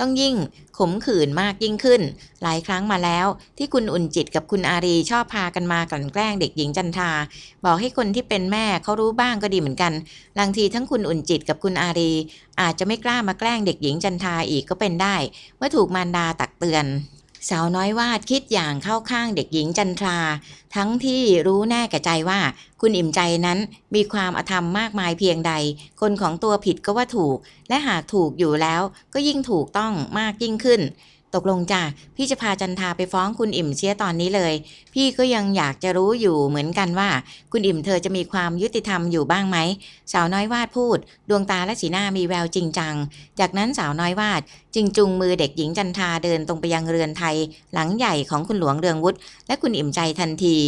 ต้องยิ่งขมขื่นมากยิ่งขึ้น หลายครั้งมาแล้ว ที่คุณอุ่นจิตกับคุณอารีชอบพากันมากลั่นแกล้งเด็กหญิงจันทา บอกให้คนที่เป็นแม่เขารู้บ้างก็ดีเหมือนกันบางทีทั้งคุณอุ่นจิตกับคุณอารี อาจจะไม่กล้ามาแกล้งเด็กหญิงจันทาอีกก็เป็นได้เมื่อถูกมารดาตักเตือน สาวน้อยวาดคิดอย่างเข้าข้างเด็กหญิงจันทรา ทั้งที่รู้แน่แก่ใจว่า คุณอิ่มใจนั้นมีความอธรรมมากมายเพียงใด คนของตัวผิดก็ว่าถูก และหากถูกอยู่แล้วก็ยิ่งถูกต้องมากยิ่งขึ้น ตกลงจ้ะพี่จะพาจันทาไปฟ้องคุณอิ่มเสียตอนนี้เลย พี่ก็ยังอยากจะรู้อยู่เหมือนกันว่า คุณอิ่มเธอจะมีความยุติธรรมอยู่บ้างไหม สาวน้อยวาดพูด ดวงตาและสีหน้ามีแววจริงจัง จากนั้นสาวน้อยวาดจึงจูงมือเด็กหญิงจันทาเดินตรงไปยังเรือนไทย หลังใหญ่ของคุณหลวงเรืองวุฒิและคุณอิ่มใจทันที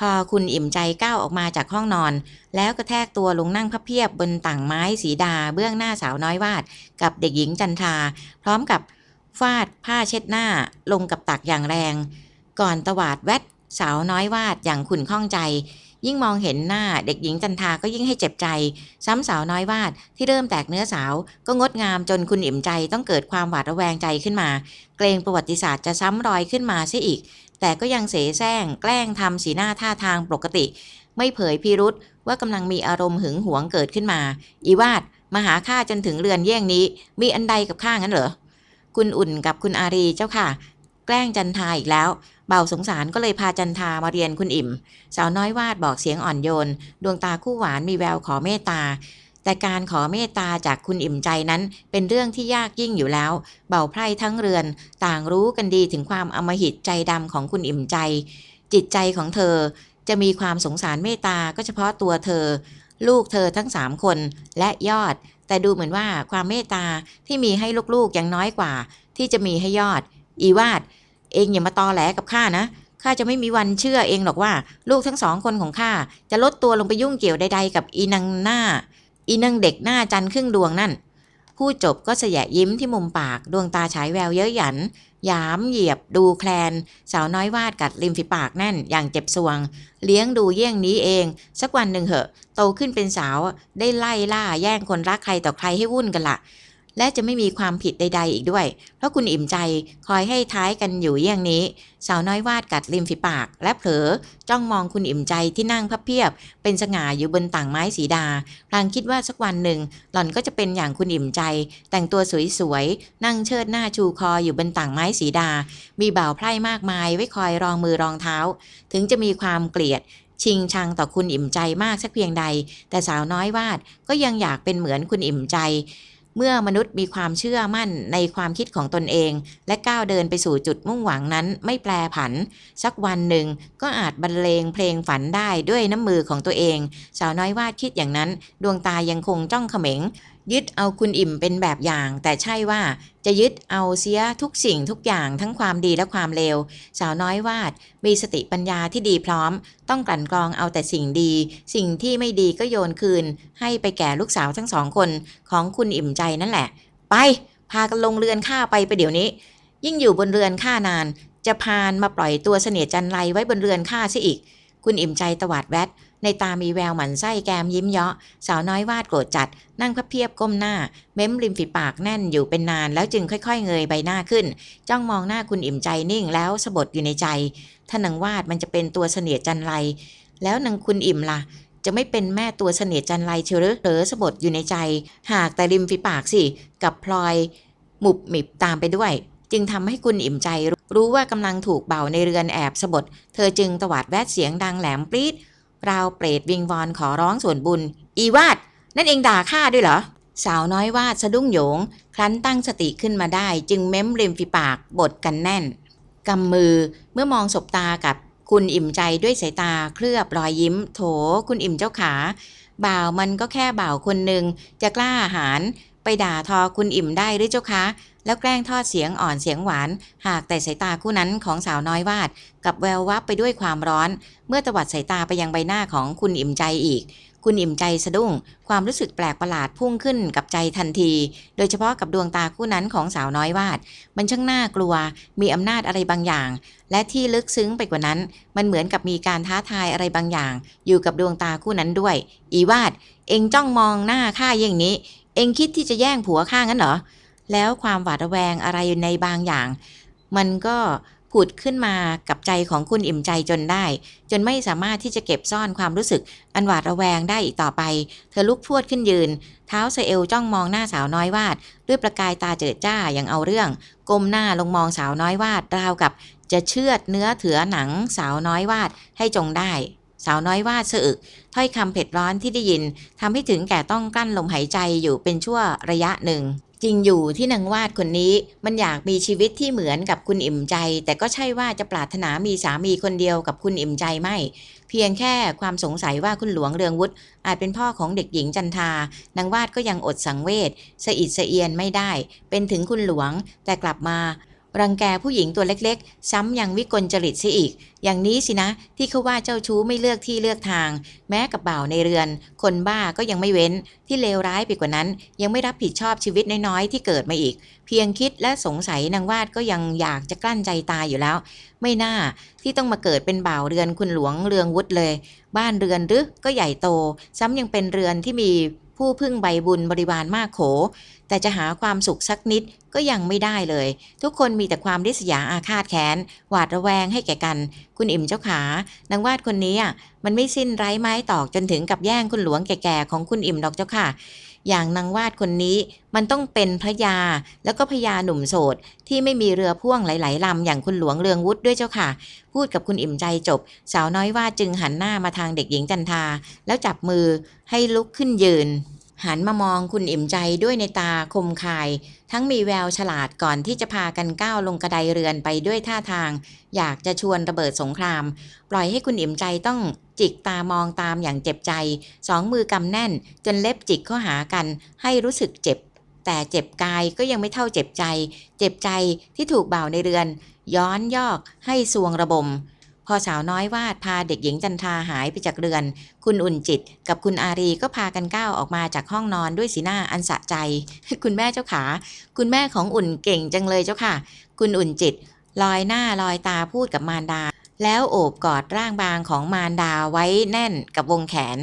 พอคุณอิ่มใจก้าวออกมาจากห้องนอน แล้วกระแทกตัวลงนั่งพับเพียบบนต่างไม้สีดาเบื้องหน้าสาวน้อยวาด กับเด็กหญิงจันทา พร้อมกับ ฟาดผ้าเช็ดหน้าลงกับตักอย่างแรง ก่อนตวาดแวดสาวน้อยวาดอย่างขุนข้องใจ ยิ่งมองเห็นหน้าเด็กหญิงจันทาก็ยิ่งให้เจ็บใจ ซ้ำสาวน้อยวาดที่เริ่มแตกเนื้อสาว ก็งดงามจนคุณอิ่มใจต้องเกิดความหวาดระแวงใจขึ้นมา เกรงประวัติศาสตร์จะซ้ำรอยขึ้นมาเสียอีก แต่ก็ยังเสแสร้งแกล้งทำสีหน้าท่าทางปกติ ไม่เผยพิรุษว่ากำลังมีอารมณ์หึงหวงเกิดขึ้นมา อีวาดมาหาข้าจนถึงเรือนเยี่ยงนี้ มีอันใดกับข้างั้นเหรอ คุณอุ่นกับคุณอารีเจ้าค่ะ แกล้งจันทาอีกแล้ว เบาสงสารก็เลยพาจันทามาเรียนคุณอิ่ม สาวน้อยวาดบอกเสียงอ่อนโยน ดวงตาคู่หวานมีแววขอเมตตาแต่การขอเมตตาจากคุณอิ่มใจนั้นเป็นเรื่องที่ยากยิ่งอยู่แล้ว เบาไพร่ทั้งเรือน ต่างรู้กันดีถึงความอมหิตใจดำของคุณอิ่มใจ จิตใจของเธอ จะมีความสงสารเมตตาก็เฉพาะตัวเธอ ลูกเธอทั้งสามคนและยอด แต่ดูเหมือนว่าความเมตตาที่มีให้ลูกๆยังน้อยกว่า ที่จะมีให้ยอด อีวาด เองอย่ามาตอแหลกับข้านะข้าจะไม่มีวันเชื่อเองหรอกว่า ลูกทั้งสองคนของข้าจะลดตัวลงไปยุ่งเกี่ยวใดๆกับอีนางหน้า อีนางเด็กหน้าจันครึ่งดวงนั่น พูดจบก็เสยะยิ้มที่มุมปาก ดวงตาฉายแววเย้ยหยันหยามเหยียบดูแคลน สาวน้อยวาดกัดริมฝีปากแน่นอย่างเจ็บสวง เลี้ยงดูเยี่ยงนี้เอง สักวันหนึ่งเหอะ โตขึ้นเป็นสาวได้ไล่ล่าแย่งคนรักใครต่อใครให้วุ่นกันละ และจะไม่มีความผิดใด ๆ อีกด้วย เพราะคุณอิ่มใจคอยให้ท้ายกันอยู่เยี่ยงนี้ สาวน้อยวาดกัดริมฝีปาก และเผลอจ้องมองคุณอิ่มใจที่นั่งพับเพียบ เป็นสง่าอยู่บนต่างไม้สีดาพลางคิดว่าสักวันหนึ่ง หล่อนก็จะเป็นอย่างคุณอิ่มใจ แต่งตัวสวยๆนั่งเชิดหน้าชูคออยู่บนต่างไม้สีดา มีบ่าวไพร่มากมายไว้คอยรองมือรองเท้า ถึงจะมีความเกลียดชิงชังต่อคุณอิ่มใจมากสักเพียงใด แต่สาวน้อยวาดก็ยังอยากเป็นเหมือนคุณอิ่มใจ เมื่อมนุษย์มีความเชื่อมั่นในความคิดของตนเอง และก้าวเดินไปสู่จุดมุ่งหวังนั้นไม่แปรผัน สักวันหนึ่งก็อาจบรรเลงเพลงฝันได้ด้วยน้ำมือของตัวเอง สาวน้อยวาดคิดอย่างนั้น ดวงตายังคงจ้องเขม็ง ยึดเอาคุณอิ่มเป็นแบบอย่าง แต่ใช่ว่าจะยึดเอาเสียทุกสิ่งทุกอย่างทั้งความดีและความเลว สาวน้อยวาด มีสติปัญญาที่ดีพร้อม ต้องกลั่นกรองเอาแต่สิ่งดี สิ่งที่ไม่ดีก็โยนคืน ให้ไปแก่ลูกสาวทั้งสองคนของคุณอิ่มใจนั่นแหละ ไป พากันลงเรือนข้าไปไปเดี๋ยวนี้ ยิ่งอยู่บนเรือนข้านาน จะพานมาปล่อยตัวเสนียจันไรไว้บนเรือนข้าซะอีก คุณอิ่มใจตวาดแวดในตามีแววหมันไส้แกมยิ้มเยาะ สาวน้อยวาดโกรธจัด นั่งพับเพียบก้มหน้า เม้มริมฝีปากแน่นอยู่เป็นนานแล้วจึงค่อยๆ เงยใบหน้าขึ้น จ้องมองหน้าคุณอิ่มใจนิ่งแล้วสะบดอยู่ในใจถ้านางวาดมันจะเป็นตัวเสนียจันไร แล้วนางคุณอิ่มล่ะ จะไม่เป็นแม่ตัวเสนียจันไรเชียวหรือเผลอสะบดอยู่ในใจ หากแต่ริมฝีปากสิกับพลอยหมุบหมิบตามไปด้วย จึงทำให้คุณอิ่มใจรู้ว่ากำลังถูกเบาในเรือนแอบสะบดเธอจึงตวาดแวดเสียงดังแหลมปรีดราวเปรตวิงวอนขอร้องส่วนบุญ อีวาด นั่นเองด่าข้าด้วยเหรอ สาวน้อยวาดสะดุ้งโหยง ครั้นตั้งสติขึ้นมาได้ จึงเม้มริมฝีปากบดกันแน่นกำมือเมื่อมองสบตากับคุณอิ่มใจด้วยสายตาเคลือบรอยยิ้ม โถ คุณอิ่มเจ้าขา บ่าวมันก็แค่บ่าวคนหนึ่งจะกล้าอาหาร ไปด่าทอคุณอิ่มได้หรือเจ้าคะ แล้วแกล้งทอดเสียงอ่อนเสียงหวาน หากแต่สายตาคู่นั้นของสาวน้อยวาด กับแวววับไปด้วยความร้อน เมื่อตวัดสายตาไปยังใบหน้าของคุณอิ่มใจอีก คุณอิ่มใจสะดุ้ง ความรู้สึกแปลกประหลาดพุ่งขึ้นกับใจทันที โดยเฉพาะกับดวงตาคู่นั้นของสาวน้อยวาด มันช่างน่ากลัว มีอำนาจอะไรบางอย่าง และที่ลึกซึ้งไปกว่านั้น มันเหมือนกับมีการท้าทายอะไรบางอย่าง อยู่กับดวงตาคู่นั้นด้วย อีวาด เองจ้องมองหน้าข้าอย่างนี้ เองคิดที่จะแย่งผัวข้างั้นเหรอ แล้วความหวาดระแวงอะไรอยู่ในบางอย่าง มันก็ผุดขึ้นมากับใจของคุณอิ่มใจจนได้ จนไม่สามารถที่จะเก็บซ่อนความรู้สึกอันหวาดระแวงได้อีกต่อไป เธอลุกพวดขึ้นยืน เท้าสะเอลจ้องมองหน้าสาวน้อยวาด ด้วยประกายตาเจิดจ้าอย่างเอาเรื่อง ก้มหน้าลงมองสาวน้อยวาดราวกับ จะเชือดเนื้อเถือหนังสาวน้อยวาดให้จงได้ สาวน้อยวาดสะอึกถ้อยคำเผ็ดร้อนที่ได้ยินทำให้ถึงแก่ต้องกลั้นลมหายใจอยู่เป็นชั่วระยะหนึ่ง จริงอยู่ที่นางวาดคนนี้มันอยากมีชีวิตที่เหมือนกับคุณอิ่มใจ แต่ก็ใช่ว่าจะปรารถนามีสามีคนเดียวกับคุณอิ่มใจไม่ เพียงแค่ความสงสัยว่าคุณหลวงเรืองวุฒิอาจเป็นพ่อของเด็กหญิงจันทานางวาดก็ยังอดสังเวชสะอิดสะเอียนไม่ได้ เป็นถึงคุณหลวงแต่กลับมา รังแกผู้หญิงตัวเล็กๆ ซ้ำยังวิกลจริตเสียอีก อย่างนี้สินะ ที่เขาว่าเจ้าชู้ไม่เลือกที่เลือกทาง แม้กับบ่าวในเรือน คนบ้าก็ยังไม่เว้น ที่เลวร้ายไปกว่านั้น ยังไม่รับผิดชอบชีวิตน้อยๆ ที่เกิดมาอีก เพียงคิดและสงสัยนางวาดก็ยังอยากจะกลั้นใจตายอยู่แล้ว ไม่น่าที่ต้องมาเกิดเป็นบ่าวเรือนคุณหลวงเรืองวุฒิเลย บ้านเรือนหรือก็ใหญ่โต ซ้ำยังเป็นเรือนที่มี ผู้พึ่งใบบุญบริวารมากโข แต่จะหาความสุขสักนิดก็ยังไม่ได้เลย ทุกคนมีแต่ความริษยาอาฆาตแค้น หวาดระแวงให้แก่กัน คุณอิ่มเจ้าขานางวาดคนนี้อะมันไม่สิ้นไร้ไม้ตอกจนถึงกับแย่งคุณหลวงแก่ๆของคุณอิ่มดอกเจ้าค่ะ อย่างนางวาดคนนี้มันต้องเป็นพระยา แล้วก็พญาหนุ่มโสด ที่ไม่มีเรือพ่วงหลายๆลำอย่างคุณหลวงเรืองวุฒิด้วยเจ้าค่ะ พูดกับคุณอิ่มใจจบ สาวน้อยว่าจึงหันหน้ามาทางเด็กหญิงจันทา แล้วจับมือให้ลุกขึ้นยืน หันมามองคุณอิ่มใจด้วยในตาคมคาย ทั้งมีแววฉลาดก่อนที่จะพากันก้าวลงกระไดเรือนไปด้วยท่าทาง อยากจะชวนระเบิดสงคราม ปล่อยให้คุณอิ่มใจต้องจิกตามองตามอย่างเจ็บใจ สองมือกำแน่น จนเล็บจิกเข้าหากัน ให้รู้สึกเจ็บ แต่เจ็บกายก็ยังไม่เท่าเจ็บใจ เจ็บใจที่ถูกบ่าวในเรือน ย้อนยอกให้สวงระบม พอสาวน้อยวาดพาเด็กหญิงจันทาหายไปจากเรือน คุณอุ่นจิต กับคุณอารีก็พากันก้าวออกมาจากห้องนอนด้วยสีหน้าอันสะใจ คุณแม่เจ้าขา คุณแม่ของอุ่นเก่งจังเลยเจ้าค่ะ คุณอุ่นจิต ลอยหน้าลอยตาพูดกับมารดา แล้วโอบกอดร่างบางของมารดาไว้แน่นกับวงแขน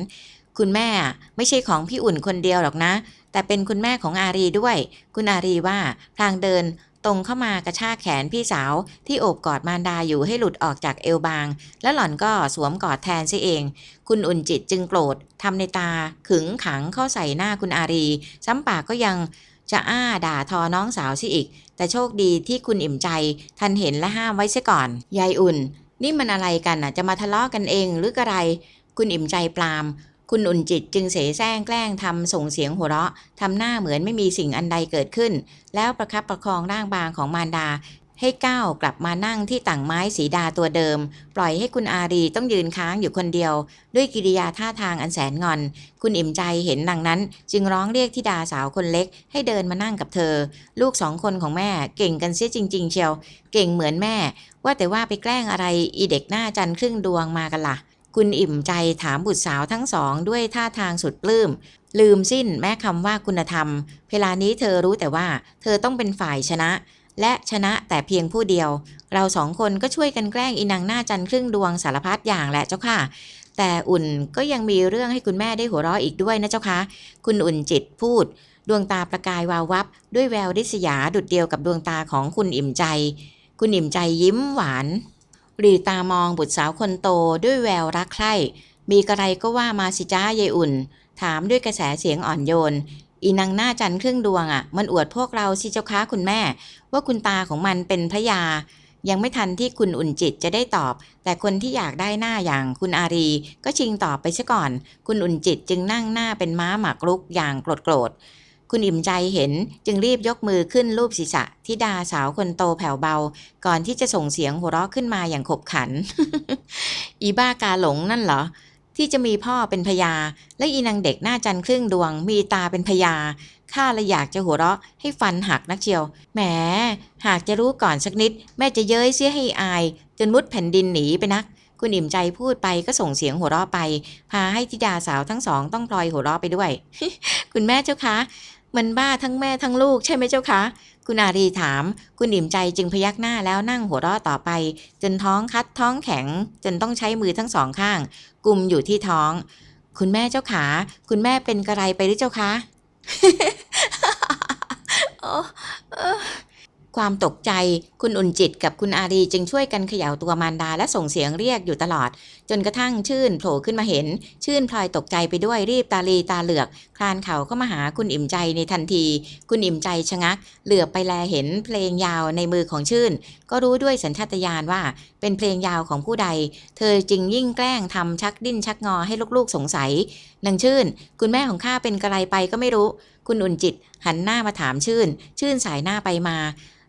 คุณแม่ไม่ใช่ของพี่อุ่นคนเดียวหรอกนะ แต่เป็นคุณแม่ของอารีด้วย คุณอารีว่าพลางเดิน รงเข้ามากระชากแขนพี่สาวที่โอบกอดมารดาอยู่ให้หลุดออกจากเอวบาง แล้วหล่อนก็สวมกอดแทนซิเอง คุณอุ่นจิตจึงโกรธทำในตา ขึงขังเข้าใส่หน้าคุณอารี ซ้ำปากก็ยังจะอ้าด่าทอน้องสาวซิอีก แต่โชคดีที่คุณอิ่มใจทันเห็นและห้ามไว้เสียก่อน ยายอุ่น นี่มันอะไรกันน่ะจะมาทะเลาะกันเองหรืออะไร คุณอิ่มใจปลาม คุณอุ่นจิตจึงเสแสร้งแกล้งทำส่งเสียงหัวเราะทำหน้าเหมือนไม่มีสิ่งอันใดเกิดขึ้น แล้วประคับประคองร่างบางของมารดา ให้ก้าวกลับมานั่งที่ต่างไม้สีดาตัวเดิม ปล่อยให้คุณอารีต้องยืนค้างอยู่คนเดียว ด้วยกิริยาท่าทางอันแสนงอน คุณอิ่มใจเห็นดังนั้น จึงร้องเรียกธิดาสาวคนเล็ก ให้เดินมานั่งกับเธอ ลูกสองคนของแม่เก่งกันเสียจริง ๆ เชียว เก่งเหมือนแม่ ว่าแต่ว่าไปแกล้งอะไรอีเด็กหน้าจันครึ่งดวงมากันล่ะ คุณอิ่มใจถามบุตรสาวทั้งสองด้วยท่าทางสุดปลื้ม ลืมสิ้นแม้คำว่าคุณธรรม เวลานี้เธอรู้แต่ว่า เธอต้องเป็นฝ่ายชนะ และชนะแต่เพียงผู้เดียว เราสองคนก็ช่วยกันแกล้งอีนางหน้าจันครึ่งดวงสารพัดอย่างแหละเจ้าค่ะแต่อุ่นก็ยังมีเรื่องให้คุณแม่ได้หัวเราะอีกด้วยนะเจ้าคะ คุณอุ่นจิตพูด ดวงตาประกายวาววับ ด้วยแววริษยาดุดเดียวกับดวงตาของคุณอิ่มใจ คุณอิ่มใจยิ้มหวาน หลีตามองบุตรสาวคนโตด้วยแววรักใคร่ มีกระไรก็ว่ามาสิจ้ายายอุ่น ถามด้วยกระแสเสียงอ่อนโยน อีนางหน้าจันทร์ครึ่งดวงอะ มันอวดพวกเราสิเจ้าค้าคุณแม่ ว่าคุณตาของมันเป็นพระยา ยังไม่ทันที่คุณอุ่นจิตจะได้ตอบ แต่คนที่อยากได้หน้าอย่างคุณอารี ก็ชิงตอบไปซะก่อน คุณอุ่นจิตจึงนั่งหน้าเป็นม้าหมากรุกอย่างโกรธโกรธ คุณอิ่มใจเห็นจึงรีบยกมือขึ้นรูปศีรษะที่ดาสาวคนโตแผ่วเบา ก่อนที่จะส่งเสียงหัวเราะขึ้นมาอย่างขบขัน อีบ้ากาหลงนั่นเหรอ ที่จะมีพ่อเป็นพญา และอีนางเด็กหน้าจันทร์ครึ่งดวง มีตาเป็นพญาข้าเลยอยากจะหัวเราะให้ฟันหักนักเชียว แหม หากจะรู้ก่อนสักนิด แม่จะเย้ยเสียให้อาย จนมุดแผ่นดินหนีไปนัก คุณอิ่มใจพูดไปก็ส่งเสียงหัวเราะไป พาให้ธิดาสาวทั้งสองต้องพลอยหัวเราะไปด้วย คุณแม่เจ้าคะ มันบ้าทั้งแม่ทั้งลูกใช่ไหมเจ้าคะ คุณอารีถาม คุณอิ่มใจจึงพยักหน้าแล้วนั่งหัวเราะต่อไป จนท้องคัดท้องแข็ง จนต้องใช้มือทั้งสองข้าง กุมอยู่ที่ท้อง คุณแม่เจ้าขา คุณแม่เป็นกระไรไปหรือเจ้าคะ ความตกใจคุณอุ่นจิตกับคุณอารีจึงช่วยกันเขย่าตัวมารดาและส่งเสียงเรียกอยู่ตลอด จนกระทั่งชื่นโผล่ขึ้นมาเห็น ชื่นพลอยตกใจไปด้วยรีบตาลีตาเหลือก คลานเข่าเข้ามาหาคุณอิ่มใจในทันที คุณอิ่มใจชะงัก เหลือบไปแลเห็นเพลงยาวในมือของชื่น ก็รู้ด้วยสัญชาตญาณว่า เป็นเพลงยาวของผู้ใด เธอจึงยิ่งแกล้งทำชักดิ้นชักงอให้ลูกๆสงสัยนางชื่น คุณแม่ของข้าเป็นกระไรไปก็ไม่รู้ คุณอุ่นจิตหันหน้ามาถามชื่น ชื่นสายหน้าไปมา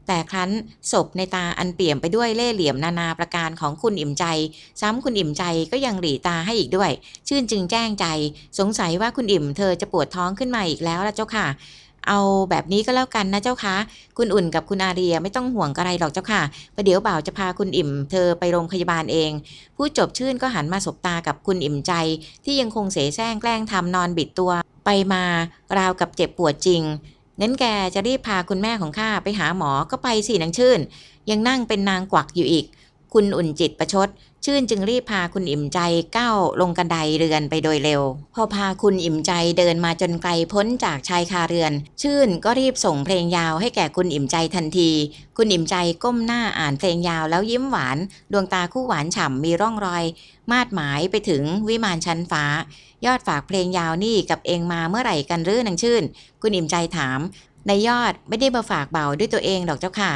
แต่ครั้นศพในตาอันเปี่ยมไปด้วยเล่เหลี่ยมนานาประการของคุณอิ่มใจ ซ้ำคุณอิ่มใจก็ยังหลีตาให้อีกด้วย ชื่นจึงแจ้งใจ สงสัยว่าคุณอิ่มเธอจะปวดท้องขึ้นมาอีกแล้วล่ะเจ้าค่ะเอาแบบนี้ก็แล้วกันนะเจ้าคะคุณอุ่นกับคุณอาเรียไม่ต้องห่วงอะไรหรอกเจ้าค่ะประเดี๋ยวบ่าวจะพาคุณอิ่มเธอไปโรงพยาบาลเอง ผู้จบชื่นก็หันมาสบตากับคุณอิ่มใจ ที่ยังคงเสแสร้งแกล้งทำนอนบิดตัว ไปมาราวกับเจ็บปวดจริงงั้นแกจะรีบพาคุณแม่ของข้าไปหาหมอก็ไปสินางชื่น ยังนั่งเป็นนางกวักอยู่อีก คุณอุ่นจิตประชด ชื่นจึงรีบพาคุณอิ่มใจก้าวลงกันไดเรือนไปโดยเร็ว พอพาคุณอิ่มใจเดินมาจนไกลพ้นจากชายคาเรือน ชื่นก็รีบส่งเพลงยาวให้แก่คุณอิ่มใจทันที คุณอิ่มใจก้มหน้าอ่านเพลงยาวแล้วยิ้มหวาน ดวงตาคู่หวานฉ่ำมีร่องรอย มาดหมายไปถึงวิมานชั้นฟ้า ยอดฝากเพลงยาวนี่กับเองมาเมื่อไหร่กันหรือนางชื่น คุณอิ่มใจถาม ในยอดไม่ได้มาฝากเบาด้วยตัวเองหรอกเจ้าค่ะ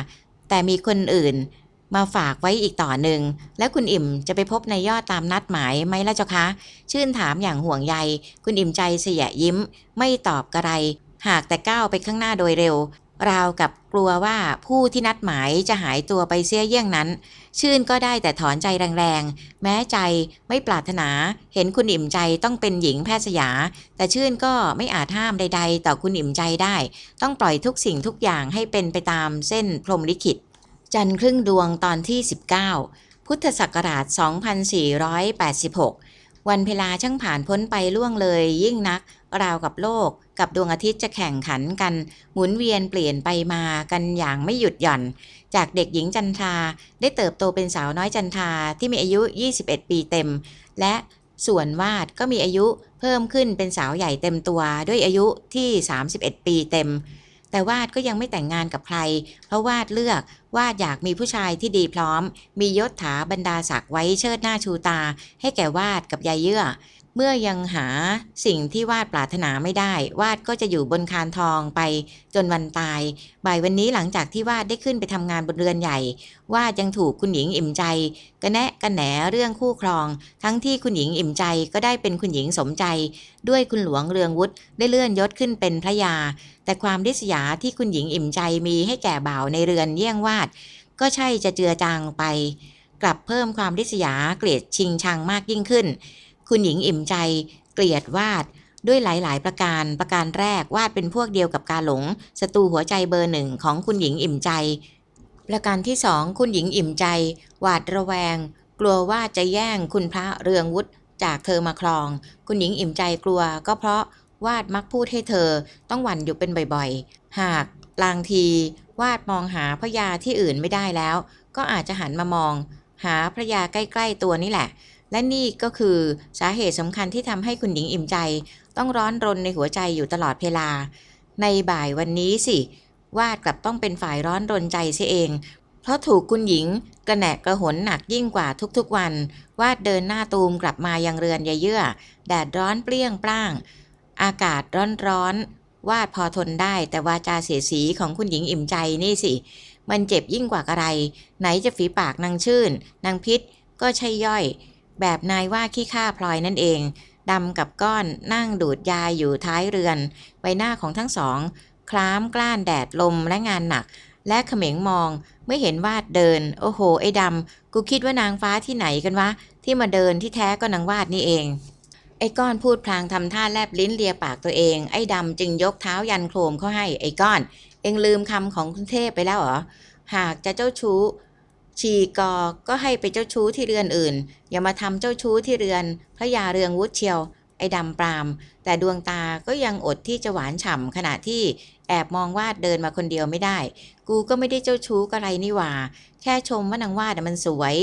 แต่มีคนอื่น มาฝากไว้อีกต่อหนึ่ง และคุณอิ่มจะไปพบในยอดตามนัดหมายไหมล่ะเจ้าคะ ชื่นถามอย่างห่วงใย คุณอิ่มใจเสียยิ้ม ไม่ตอบกระไร หากแต่ก้าวไปข้างหน้าโดยเร็ว ราวกับกลัวว่าผู้ที่นัดหมายจะหายตัวไปเสียเยี่ยงนั้น ชื่นก็ได้แต่ถอนใจแรงๆ แม้ใจไม่ปรารถนา เห็นคุณอิ่มใจต้องเป็นหญิงแพทย์สยา แต่ชื่นก็ไม่อาจห้ามใด ๆ ต่อคุณอิ่มใจได้ ต้องปล่อยทุกสิ่งทุกอย่างให้เป็นไปตามเส้นพรหมลิขิต จันทร์ครึ่งดวงตอนที่ 19 พุทธศักราช 2486 วันเวลาช่างผ่านพ้นไปล่วงเลยยิ่งนัก ราวกับโลก กับดวงอาทิตย์จะแข่งขันกัน หมุนเวียนเปลี่ยนไปมากันอย่างไม่หยุดหย่อน จากเด็กหญิงจันทราได้เติบโตเป็นสาวน้อยจันทราที่มีอายุ 21 ปีเต็ม และส่วนวาดก็มีอายุเพิ่มขึ้นเป็นสาวใหญ่เต็มตัวด้วยอายุที่ 31 ปีเต็ม แต่วาดก็ยังไม่แต่งงานกับใคร เพราะวาดเลือกวาดอยากมีผู้ชายที่ดีพร้อม มียศถาบรรดาศักดิ์ไว้เชิดหน้าชูตา ให้แก่วาดกับยายเยื่อ เมื่อยังหาสิ่งที่วาดปรารถนาไม่ได้ วาดก็จะอยู่บนคานทองไปจนวันตาย บ่ายวันนี้หลังจากที่วาดได้ขึ้นไปทำงานบนเรือนใหญ่ วาดยังถูกคุณหญิงอิ่มใจกระแนะกระแหนเรื่องคู่ครอง ทั้งที่คุณหญิงอิ่มใจก็ได้เป็นคุณหญิงสมใจ ด้วยคุณหลวงเรืองวุฒิได้เลื่อนยศขึ้นเป็นพระยา แต่ความริษยาที่คุณหญิงอิ่มใจมีให้แก่บ่าวในเรือนเยี่ยงวาด ก็ใช่จะเจือจางไป กลับเพิ่มความริษยาเกลียดชิงชังมากยิ่งขึ้น คุณหญิงอิ่มใจเกลียดวาดด้วยหลาย ๆ ประการ ประการแรกวาดเป็นพวกเดียวกับกาหลงศัตรูหัวใจเบอร์หนึ่งของคุณหญิงอิ่มใจ ประการที่สองคุณหญิงอิ่มใจ หวาดระแวง กลัวว่าจะแย่งคุณพระเรืองวุฒิจากเธอมาครอง คุณหญิงอิ่มใจกลัว ก็เพราะวาดมักพูดให้เธอต้องหวั่นอยู่เป็นบ่อย ๆ หากลางทีวาดมองหาพระยาที่อื่นไม่ได้แล้ว ก็อาจจะหันมามอง หาพระยาใกล้ ๆ ตัวนี่แหละ และนี่ก็คือสาเหตุสำคัญที่ทำให้คุณหญิงอิ่มใจ ต้องร้อนรนในหัวใจอยู่ตลอดเวลา ในบ่ายวันนี้สิ วาดกลับต้องเป็นฝ่ายร้อนรนใจเสียเอง เพราะถูกคุณหญิงกระแหนกกระหนหนักยิ่งกว่าทุกๆวัน วาดเดินหน้าตูมกลับมายังเรือนยาเยื่อ แดดร้อนเปรี้ยงปร้าง อากาศร้อนๆวาดพอทนได้แต่วาจาเสียสีของคุณหญิงอิ่มใจนี่สิ มันเจ็บยิ่งกว่าอะไร ไหนจะฝีปากนางชื่นนางพิษก็ใช่ย่อย แบบนายว่าขี้ข้าพลอยนั่นเองดำกับก้อนนั่งดูดยาอยู่ท้ายเรือน ใบหน้าของทั้งสอง คล้ามกล้านแดดลมและงานหนัก และเขม็งมองเมื่อเห็นวาดเดิน โอ้โห ไอ้ดำ กูคิดว่านางฟ้าที่ไหนกันวะ ที่มาเดินที่แท้ก็นางวาดนี่เอง ไอ้ก้อนพูดพลางทำท่าแลบลิ้นเลียปากตัวเอง ไอ้ดำจึงยกเท้ายันโครมเข้าให้ไอ้ก้อน เอ็งลืมคำของคุณเทพไปแล้วเหรอหากจะเจ้าชู้ ชีกอก็ให้ไปเจ้าชู้ที่เรือนอื่น อย่ามาทำเจ้าชู้ที่เรือนพระยาเรืองวุฒิเชียว ไอ้ดำปราม แต่ดวงตาก็ยังอดที่จะหวานฉ่ำขณะที่แอบมองวาดเดินมาคนเดียวไม่ได้ กูก็ไม่ได้เจ้าชู้อะไรนี่หว่า แค่ชมว่านางวาดมันสวย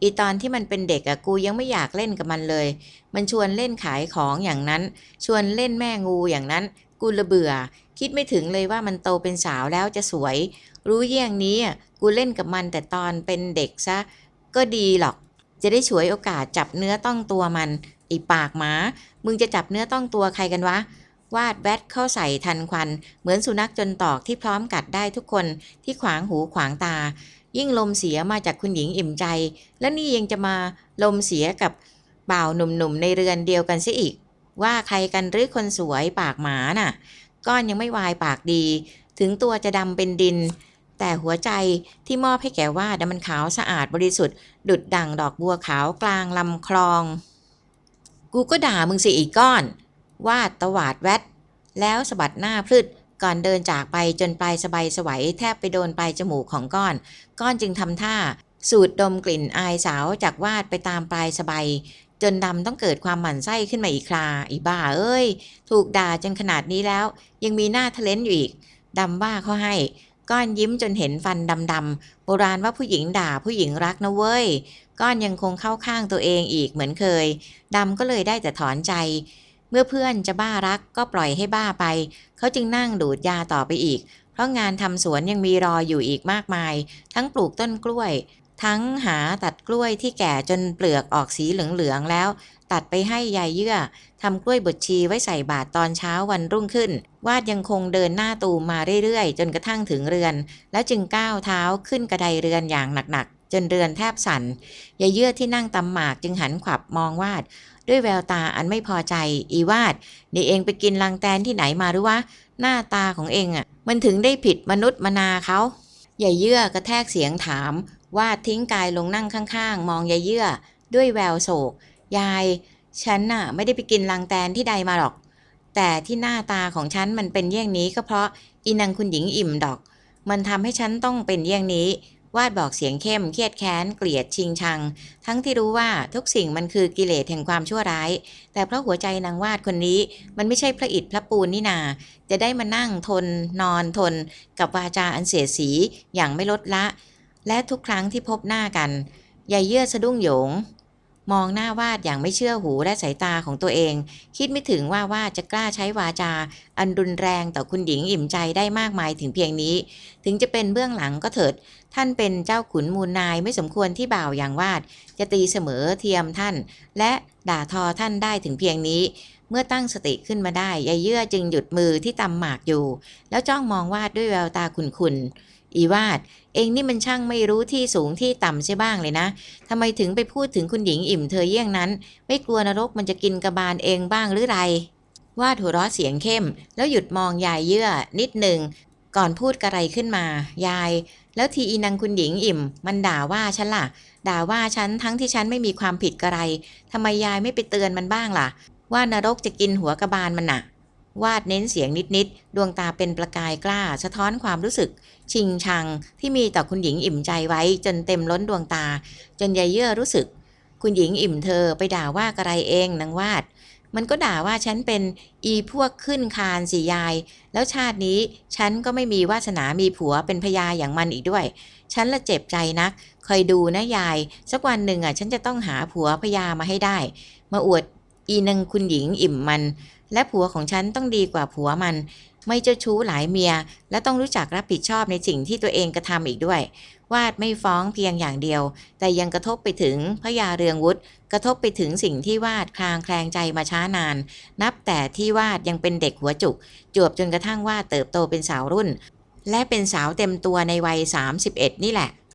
อีตอนที่มันเป็นเด็กอะกูยังไม่อยากเล่นกับมันเลย มันชวนเล่นขายของอย่างนั้น ชวนเล่นแม่งูอย่างนั้น กูละเบื่อ คิดไม่ถึงเลยว่ามันโตเป็นสาวแล้วจะสวย รู้เยี่ยงนี้อะ กูเล่นกับมันแต่ตอนเป็นเด็กซะ ก็ดีหรอก จะได้ฉวยโอกาสจับเนื้อต้องตัวมันไอีปากหมา มึงจะจับเนื้อต้องตัวใครกันวะ วาดแวดเข้าใส่ทันควัน เหมือนสุนัขจนตอกที่พร้อมกัดได้ทุกคนที่ขวางหูขวางตา ยิ่งลมเสียมาจากคุณหญิงอิ่มใจ และนี่ยังจะมาลมเสียกับบ่าวหนุ่มๆในเรือนเดียวกันเสียอีก ว่าใครกันหรือคนสวยปากหมาน่ะ ก้อนยังไม่วายปากดี ถึงตัวจะดำเป็นดิน แต่หัวใจที่มอบให้แก่วาดนมันขาวสะอาดบริสุทธิ์ ดุดดั่งดอกบัวขาวกลางลำคลอง กูก็ด่ามึงสิอีกก้อน วาดตวาดแวดแล้วสะบัดหน้าพลึดก่อนเดินจากไปจนปลายสบายสวัยแทบไปโดนปลายจมูกของก้อน ก้อนจึงทำท่า สูดดมกลิ่นอายสาวจากวาดไปตามปลายสบายจนดำต้องเกิดความหมั่นไส้ขึ้นมาอีกครา อีบ้าเอ้ย ถูกด่าจนขนาดนี้แล้ว ยังมีหน้าทะเลนอยู่อีกดำว่าเขาให้ ก้อนยิ้มจนเห็นฟันดำๆโบราณว่าผู้หญิงด่าผู้หญิงรักนะเว้ย ก้อนยังคงเข้าข้างตัวเองอีกเหมือนเคยดำก็เลยได้แต่ถอนใจ เมื่อเพื่อนจะบ้ารักก็ปล่อยให้บ้าไป เขาจึงนั่งดูดยาต่อไปอีก เพราะงานทำสวนยังมีรออยู่อีกมากมาย ทั้งปลูกต้นกล้วย ทั้งหาตัดกล้วยที่แก่จนเปลือกออกสีเหลืองๆแล้ว ตัดไปให้ยายเยื่อ ทำกล้วยบดชีไว้ใส่บาตรตอนเช้าวันรุ่งขึ้น วาดยังคงเดินหน้าตูมมาเรื่อยๆ จนกระทั่งถึงเรือน แล้วจึงก้าวเท้าขึ้นกระไดเรือนอย่างหนักๆ จนเรือนแทบสั่นยายเยื่อที่นั่งตำหมากจึงหันขวับมองวาด ด้วยแววตาอันไม่พอใจ อีวาดนี่เองไปกินลังแตนที่ไหนมาหรือวะหน้าตาของเองอะ่ะ มันถึงได้ผิดมนุษย์มนาเขายายเยื่อกระแทกเสียงถาม วาดทิ้งกายลงนั่งข้างๆ มองยายเยื่อ ด้วยแววโศก ยาย ฉันน่ะไม่ได้ไปกินลังแตนที่ใดมาหรอก แต่ที่หน้าตาของฉันมันเป็นเยี่ยงนี้ก็เพราะอีนางคุณหญิงอิ่มดอก มันทำให้ฉันต้องเป็นเยี่ยงนี้ วาดบอกเสียงเข้ม เครียดแค้น เกลียดชิงชัง ทั้งที่รู้ว่าทุกสิ่งมันคือกิเลสแห่งความชั่วร้าย แต่เพราะหัวใจนางวาดคนนี้มันไม่ใช่พระอิฐพระปูนนี่นา จะได้มานั่งทน นอนทน กับวาจาอันเสียสีอย่างไม่ลดละ และทุกครั้งที่พบหน้ากันยายเยื่อสะดุ้งโหยง มองหน้าวาดอย่างไม่เชื่อหูและสายตาของตัวเอง คิดไม่ถึงว่าวาดจะกล้าใช้วาจา อันรุนแรงต่อคุณหญิงอิ่มใจได้มากมายถึงเพียงนี้ ถึงจะเป็นเบื้องหลังก็เถิด ท่านเป็นเจ้าขุนมูลนายไม่สมควรที่บ่าวอย่างวาด จะตีเสมอเทียมท่าน และด่าทอท่านได้ถึงเพียงนี้ เมื่อตั้งสติขึ้นมาได้ยายเยื่อจึงหยุดมือที่ตำหมากอยู่ แล้วจ้องมองวาดด้วยแววตาขุนๆอีวาด เองนี่มันช่างไม่รู้ที่สูงที่ต่ำใช่บ้างเลยนะทำไมถึงไปพูดถึงคุณหญิงอิ่มเธอเยี่ยงนั้น ไม่กลัวนรกมันจะกินกระบาลเองบ้างหรือไรว่าดหัวเราะเสียงเข้ม แล้วหยุดมองยายเยื่อนิดหนึ่งก่อนพูดกระไรขึ้นมา ยาย แล้วทีอีนังคุณหญิงอิ่ม มันด่าว่าฉันล่ะ ด่าว่าฉันทั้งที่ฉันไม่มีความผิดกระไรทำไมยายไม่ไปเตือนมันบ้างล่ะ ว่านรกจะกินหัวกระบาลมันน่ะ วาดเน้นเสียงนิดๆ ดวงตาเป็นประกายกล้า สะท้อนความรู้สึก ชิงชังที่มีต่อคุณหญิงอิ่มใจไว้ จนเต็มล้นดวงตา จนยายเยื่อรู้สึก คุณหญิงอิ่มเธอไปด่าว่ากระไรเองนางวาด มันก็ด่าว่าฉันเป็นอีพวกขึ้นคานสิยาย แล้วชาตินี้ฉันก็ไม่มีวาสนามีผัวเป็นพญาอย่างมันอีกด้วย ฉันละเจ็บใจนักคอยดูนะยาย สักวันหนึ่งอะฉันจะต้องหาผัวพญามาให้ได้ มาอวดอีนังคุณหญิงอิ่มมัน และผัวของฉันต้องดีกว่าผัวมัน ไม่เจ้าชู้หลายเมีย และต้องรู้จักรับผิดชอบในสิ่งที่ตัวเองกระทำอีกด้วย วาดไม่ฟ้องเพียงอย่างเดียว แต่ยังกระทบไปถึงพระยาเรืองวุฒิกระทบไปถึงสิ่งที่วาดคลางแคลงใจมาช้านาน นับแต่ที่วาดยังเป็นเด็กหัวจุก จวบจนกระทั่งวาดเติบโตเป็นสาวรุ่น และเป็นสาวเต็มตัวในวัย 31 นี่แหละ